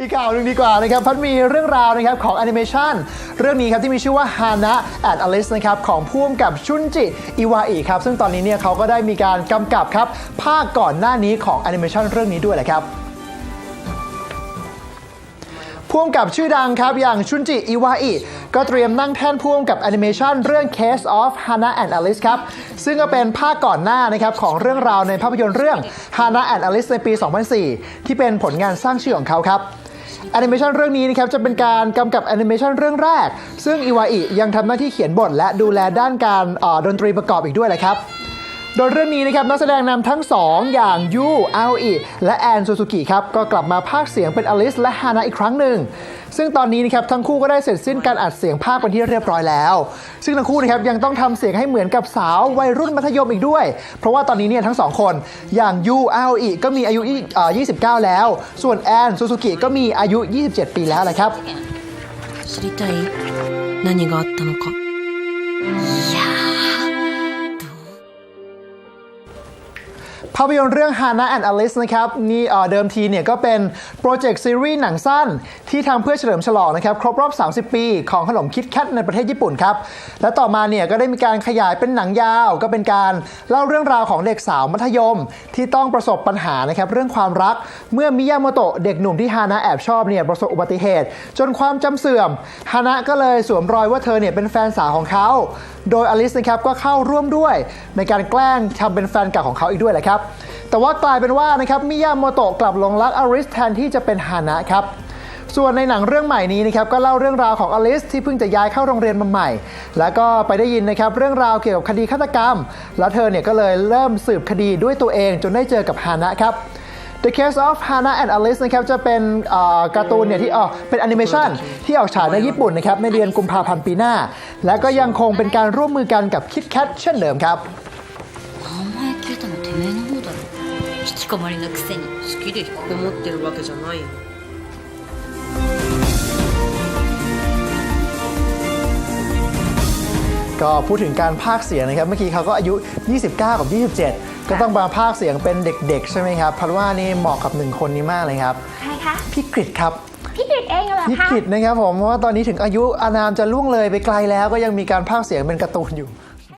อีกข่าวหนึ่งดีกว่านะครับพัดมีเรื่องราวนะครับของแอนิเมชันเรื่องนี้ครับที่มีชื่อว่า Hana at Alice นะครับของพ่วงกับชุนจิอิวาอิครับซึ่งตอนนี้เนี่ยเขาก็ได้มีการกำกับครับภาคก่อนหน้านี้ของแอนิเมชันเรื่องนี้ด้วยแหละครับพ่วงกับชื่อดังครับ อย่างชุนจิอิวาอิก็เตรียมนั่งแท่นพ่วงกับแอนิเมชันเรื่อง Case of Hannah and Alice ครับ ซึ่งก็เป็นภาคก่อนหน้านะครับของเรื่องราวในภาพยนตร์เรื่อง Hannah and Alice ในปี 2004 ที่เป็นผลงานสร้างชื่อของเขาครับ แอนิเมชันเรื่องนี้นะครับจะเป็นการกำกับแอนิเมชันเรื่องแรก ซึ่งอิวาอิยังทำหน้าที่เขียนบทและดูแลด้านการออดนตรีประกอบอีกด้วยแหละครับ โดยเรื่องนี้นะครับนักแสดงนำทั้งสองอย่างยูอาอิและแอนซูซูกิครับก็กลับมาพากย์เสียงเป็นอลิสและฮานาอีกครั้งหนึ่ง ซึ่งตอนนี้นะครับทั้งคู่ก็ได้เสร็จสิ้นการอัดเสียงภาคเป็นที่เรียบร้อยแล้ว ซึ่งทั้งคู่นะครับยังต้องทำเสียงให้เหมือนกับสาววัยรุ่นมัธยมอีกด้วย เพราะว่าตอนนี้เนี่ยทั้งสองคนอย่างยูอาอิก็มีอายุยี่เอ่อ29 แล้ว ส่วนแอนซูซูกิก็มีอายุ 27 ปีแล้วแหละครับ 知りたい何があったのかいや ภาพยนตร์เรื่อง Hannah and Alice นะครับนี่เดิมทีเนี่ยก็เป็นโปรเจกต์ซีรีส์หนังสั้น ที่ทำเพื่อเฉลิมฉลองนะครับครบรอบ 30 ปี ของขนมคิดแคทในประเทศญี่ปุ่นครับ และต่อมาเนี่ยก็ได้มีการขยายเป็นหนังยาว ก็เป็นการเล่าเรื่องราวของเด็กสาวมัธยม ที่ต้องประสบปัญหานะครับเรื่องความรัก เมื่อมิยาโมโตะเด็กหนุ่มที่ฮานะแอบชอบเนี่ยประสบอุบัติเหตุ จนความจำเสื่อมฮานะก็เลยสวมรอยว่าเธอเนี่ยเป็นแฟนสาวของเขา โดยอลิสนะครับก็เข้าร่วมด้วย ในการแกล้งทำเป็นแฟนเก่าของเขาอีกด้วยแหละครับับ แต่ว่ากลายเป็นว่านะครับมิยาโมโตะกลับลงรักอลิสแทนที่จะเป็นฮานะครับส่วนในหนังเรื่องใหม่นี้นะครับก็เล่าเรื่องราวของอลิสที่เพิ่งจะย้ายเข้าโรงเรียนมาใหม่ แล้วก็ไปได้ยินนะครับเรื่องราวเกี่ยวกับคดีฆาตกรรม แล้วเธอเนี่ยก็เลยเริ่มสืบคดีด้วยตัวเองจนได้เจอกับฮานะครับ The Case of Hannah and Alice นะครับจะเป็นการ์ตูนเนี่ยที่ออกเป็นแอนิเมชันที่ออกฉายในญี่ปุ่นนะครับในเดือนกุมภาพันธ์ปีหน้า และก็ยังคงเป็นการร่วมมือกันกับ KitKat เช่นเดิมครับ てめえの方だろ引きこもりのくせに好きで引きこもってるわけじゃないよ ก็พูดถึงการพากย์เสียงนะครับ เมื่อกี้เขาก็อายุ 29 กับ 27 ก็ต้องมาพากย์เสียงเป็นเด็ก ๆ ใช่ไหมครับพัดว่านี่เหมาะกับหนึ่งคนนี้มากเลยครับ ใครคะ พี่กริดครับ พี่กริดเองเหรอ พี่ คะ กริดนะครับผมเพราะว่าตอนนี้ถึงอายุอานามจะล่วงเลยไปไกลแล้วก็ยังมีการพากย์เสียงเป็นการ์ตูนอยู่